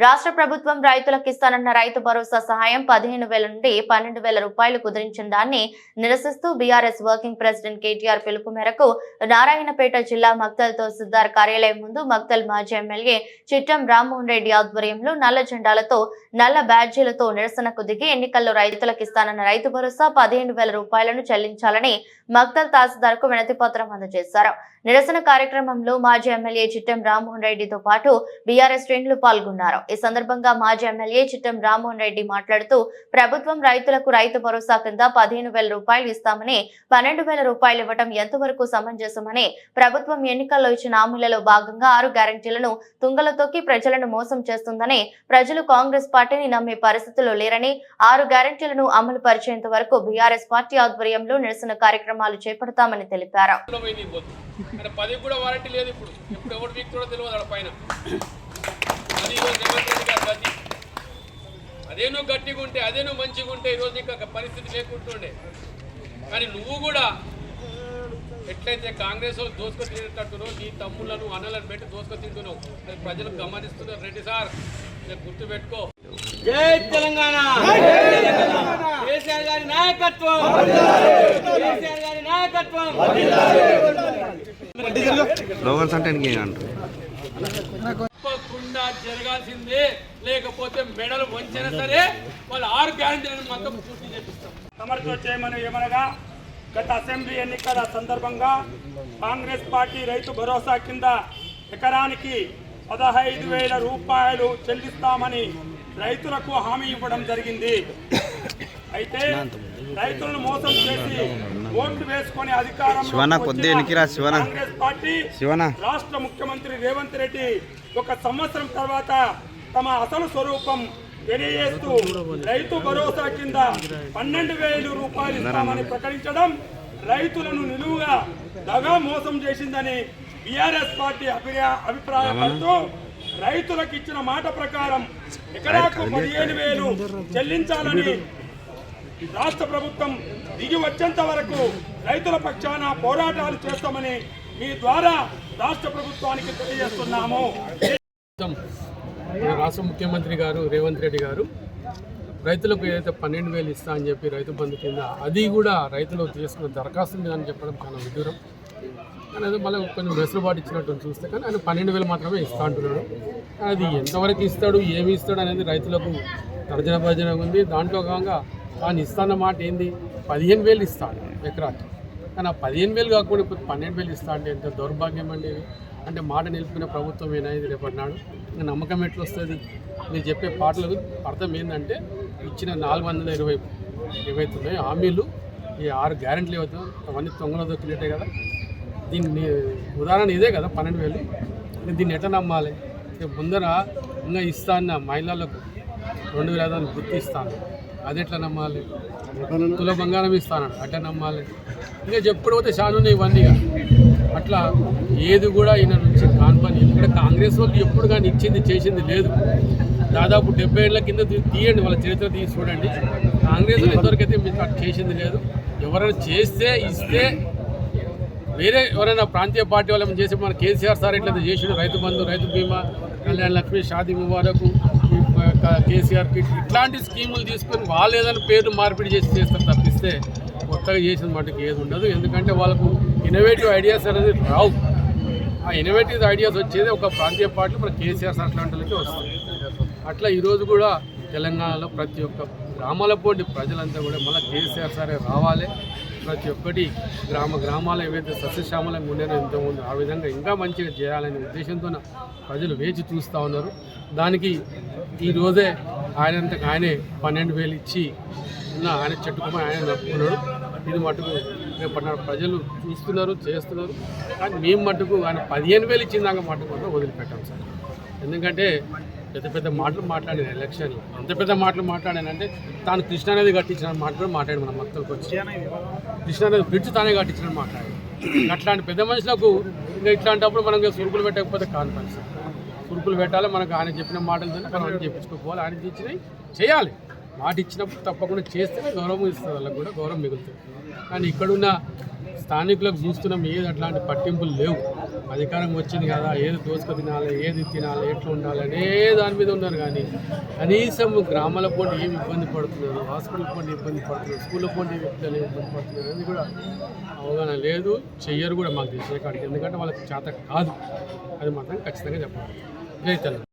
రాష్ట్ర ప్రభుత్వం రైతులకు ఇస్తానన్న రైతు భరోసా సహాయం పదిహేను వేల నుండి పన్నెండు వేల రూపాయలు కుదిరించిన దాన్ని నిరసిస్తూ బీఆర్ఎస్ వర్కింగ్ ప్రెసిడెంట్ కేటీఆర్ పిలుపు మేరకు నారాయణపేట జిల్లా మక్తల్ తహసీల్దార్ కార్యాలయం ముందు మక్తల్ మాజీ ఎమ్మెల్యే చిట్టం రామ్మోహన్ రెడ్డి ఆధ్వర్యంలో నల్ల జెండాలతో నల్ల బ్యాడ్జీలతో నిరసనకు దిగి ఎన్నికల్లో రైతులకు ఇస్తానన్న రైతు భరోసా పదిహేను వేల రూపాయలను చెల్లించాలని మక్తల్ తహసీల్దార్కు వినతి పత్రం అందజేశారు. నిరసన కార్యక్రమంలో మాజీ ఎమ్మెల్యే చిట్టం రామ్మోహన్ రెడ్డితో పాటు బీఆర్ఎస్ శ్రేణులు పాల్గొన్నారు. ఈ సందర్భంగా మాజీ ఎమ్మెల్యే చిట్టం రామ్మోహన్ రెడ్డి మాట్లాడుతూ ప్రభుత్వం రైతులకు రైతు భరోసా కింద పదిహేను వేల రూపాయలు ఇస్తామని పన్నెండు వేల రూపాయలు ఇవ్వడం ఎంతవరకు సమంజసమని ప్రభుత్వం ఎన్నికల్లో ఇచ్చిన హామీలలో భాగంగా ఆరు గ్యారంటీలను తుంగలతోకి తొక్కి ప్రజలను మోసం చేస్తుందని ప్రజలు కాంగ్రెస్ పార్టీని నమ్మే పరిస్థితుల్లో లేరని ఆరు గ్యారంటీలను అమలు పరిచేంత వరకు బీఆర్ఎస్ పార్టీ ఆధ్వర్యంలో నిరసన కార్యక్రమాలు చేపడతామని తెలిపారు కూడా పోయింది ఇంకొద్దు అంటే పది కూడా వారంటీ లేదు ఇప్పుడు ఇప్పుడు ఎవరు మీకు కూడా తెలియదు ఆడ పైన అది ఈరోజు రేవంత్ రెడ్డి గారి గతి అదే నువ్వు గట్టిగా ఉంటే అదే నువ్వు మంచిగా ఉంటే ఈరోజు నీకు పరిస్థితి లేకుంటుండే. కానీ నువ్వు కూడా ఎట్లయితే కాంగ్రెస్ వాళ్ళు దోసుకు తినేటట్టున్నావు నీ తమ్ములను అన్నలను పెట్టి దోసుకు తింటున్నావు అది ప్రజలు గమనిస్తున్నారు. రెడ్డి సార్ నేను గుర్తుపెట్టుకో. జై తెలంగాణ! కేసీఆర్ గారి నాయకత్వం! కేసీఆర్ గారి నాయకత్వం! స్లోగన్స్ అంటే ఇంకేం అంటారు తప్పకుండా జరగాల్సిందే. లేకపోతే మెడలు వంచినా సరే వాళ్ళు ఆరు గ్యారంటీలను మొత్తం పూర్తి చేపిస్తాం. తమరితో చేయమని ఏమనగా గత అసెంబ్లీ ఎన్నికల సందర్భంగా కాంగ్రెస్ పార్టీ రైతు భరోసా కింద ఎకరానికి పదహైదు వేల రూపాయలు చెల్లిస్తామని రైతులకు హామీ ఇవ్వడం జరిగింది. అయితే రైతులను మోసం చేసి ఓట్లు వేసుకొని అధికారం శివన్న, కొద్దిగా ఎనికిరా. Congress party Sivanna. రాష్ట్ర ముఖ్యమంత్రి రేవంత్ రెడ్డి ఒక సంవత్సరం తర్వాత తమ అసలు స్వరూపం తెలియజేస్తూ రైతు భరోసా కింద పన్నెండు వేలు రూపాయలు ఇస్తామని ప్రకటించడం రైతులను నిలువుగా దగా మోసం చేసిందని బీఆర్ఎస్ పార్టీ అభిప్రాయ అభిప్రాయపడుతూ రైతులకు ఇచ్చిన మాట ప్రకారం ఎకరాకు పదిహేను వేలు చెల్లించాలని రాష్ట్ర ప్రభుత్వం దిగి వచ్చేంత వరకు రైతుల పక్షాన పోరాటాలు చేస్తామని మీ ద్వారా రాష్ట్ర ప్రభుత్వానికి తెలియజేస్తున్నాము. మన రాష్ట్ర ముఖ్యమంత్రి గారు రేవంత్ రెడ్డి గారు రైతులకు ఏదైతే పన్నెండు వేలు ఇస్తా అని చెప్పి రైతు బంధు కింద అది కూడా రైతులు తీసుకున్న దరఖాస్తు మీద అని చెప్పడం చాలా విదూరం కానీ అది మళ్ళీ కొంచెం వెసులుబాటు ఇచ్చినట్టు చూస్తే కానీ ఆయన పన్నెండు వేలు మాత్రమే ఇస్తా అంటున్నాడు. అది ఎంతవరకు ఇస్తాడు ఏమి ఇస్తాడు అనేది రైతులకు తర్జన భర్జన ఉంది. దాంట్లో భాగంగా కానీ ఇస్తాన్న మాట ఏంది? పదిహేను వేలు ఇస్తాడు ఎకరాకి. కానీ ఆ పదిహేను వేలు కాకుండా ఇప్పుడు పన్నెండు వేలు ఇస్తా అంటే ఎంత దౌర్భాగ్యం అండి అంటే మాట నిలిపిన ప్రభుత్వం ఏనాది రేపటినాడు? ఇంకా నమ్మకం ఎట్లా వస్తుంది మీరు చెప్పే పాటలకు అర్థం ఏంటంటే ఇచ్చిన నాలుగు వందల ఇరవై ఏవైతే హామీలు ఈ ఆరు గ్యారెంటీలు ఏవైతే అవన్నీ తొంగలో దొక్కినట్టే కదా? దీన్ని ఉదాహరణ ఇదే కదా పన్నెండు వేలు. దీన్ని ఎట్లా నమ్మాలి? ముందర ఇంకా ఇస్తా అన్న మహిళలకు రెండు వేల ఐదు వందలు గుర్తు ఇస్తాను అది ఎట్లా నమ్మాలి? తుల బంగారం ఇస్తాను. అట్లా నమ్మాలి. ఇంకా చెప్పుడు పోతే చాలా ఉన్నాయి ఇవన్నీ. అట్లా ఏది కూడా ఈయన నుంచి కాన్పని ఇక్కడ కాంగ్రెస్ వాళ్ళు ఎప్పుడు కానీ ఇచ్చింది చేసింది లేదు. దాదాపు డెబ్బై ఏళ్ళ కింద తీయండి వాళ్ళ చరిత్ర తీసి చూడండి. కాంగ్రెస్ వాళ్ళు ఇంతవరకైతే మీకు అట్లా చేసింది లేదు. ఎవరైనా చేస్తే ఇస్తే వేరే ఎవరైనా ప్రాంతీయ పార్టీ వాళ్ళు చేసి మన కేసీఆర్ సార్ ఇట్లా చేసిండు? రైతు బంధు రైతు బీమా కళ్యాణ్ లక్ష్మి షాదీ ముబారకు కేసీఆర్ కిట్ ఇట్లాంటి స్కీములు తీసుకొని వాళ్ళు ఏదైనా పేరు మార్పిడి చేసి చేస్తారు తప్పిస్తే కొత్తగా చేసిన మటుకు ఏది ఉండదు. ఎందుకంటే వాళ్ళకు ఇన్నోవేటివ్ ఐడియాస్ అనేది రావు. ఆ ఇన్నోవేటివ్ ఐడియాస్ వచ్చేది ఒక ప్రాంతీయ పార్టీలు మన కేసీఆర్ అట్లాంటి వాళ్ళకి వస్తుంది. అట్లా ఈరోజు కూడా తెలంగాణలో ప్రతి ఒక్క గ్రామాల పోటీ ప్రజలంతా కూడా మళ్ళీ కేసీఆర్ సారే రావాలి. ప్రతి ఒక్కటి గ్రామ గ్రామాలు ఏవైతే సస్యశ్యామలం ఉండేనో ఇంతకుముందు ఆ విధంగా ఇంకా మంచిగా చేయాలనే ఉద్దేశంతో ప్రజలు వేచి చూస్తూ ఉన్నారు. దానికి ఈరోజే ఆయనంతకు ఆయనే పన్నెండు వేలు ఇచ్చి ఉన్న ఆయన చెట్టుకుని ఆయన నప్పుకున్నాడు ఇది మటుకు రేపటి ప్రజలు చూస్తున్నారు చేస్తున్నారు. కానీ మేము మటుకు ఆయన పదిహేను వేలు ఇచ్చిందాక మటుకు వదిలిపెట్టాం సార్. ఎందుకంటే పెద్ద పెద్ద మాటలు మాట్లాడిన ఎలక్షన్లో ఎంత పెద్ద మాటలు మాట్లాడానంటే తాను కృష్ణానది కట్టించిన మాట కూడా మాట్లాడి మన మక్కలకు వచ్చి. కృష్ణానది బ్రిడ్జ్ తానే కట్టించిన మాట్లాడి అట్లాంటి పెద్ద మనుషులకు ఇంకా ఇట్లాంటప్పుడు మనం సురుకులు పెట్టకపోతే కాన్ఫరెన్స్ సురుకులు పెట్టాలి మనకు ఆయన చెప్పిన మాటలతోనే మనం అన్ని చెప్పించుకోవాలి ఆయన ఇచ్చినవి చేయాలి. మాట ఇచ్చినప్పుడు తప్పకుండా చేస్తేనే గౌరవం ఇస్తుంది వాళ్ళకి కూడా గౌరవం మిగులుతుంది. కానీ ఇక్కడున్న స్థానికులకు చూస్తున్నాం ఏది అట్లాంటి పట్టింపులు లేవు. అధికారం వచ్చింది కదా ఏది దోసుకు తినాలి ఏది తినాలి ఎట్లా ఉండాలి అనే దాని మీద ఉన్నారు కానీ కనీసం గ్రామాల పోటీ ఏమి ఇబ్బంది పడుతున్నారు హాస్పిటల్ పోటీ ఇబ్బంది పడుతున్నారు స్కూల్ పోటీ వ్యక్తులు ఇబ్బంది పడుతున్నారు అనేది కూడా అవగాహన లేదు చెయ్యరు కూడా మాకు తెలిసే కాడికి. ఎందుకంటే వాళ్ళకి చేత కాదు. అది మాత్రం ఖచ్చితంగా చెప్పాలి. జై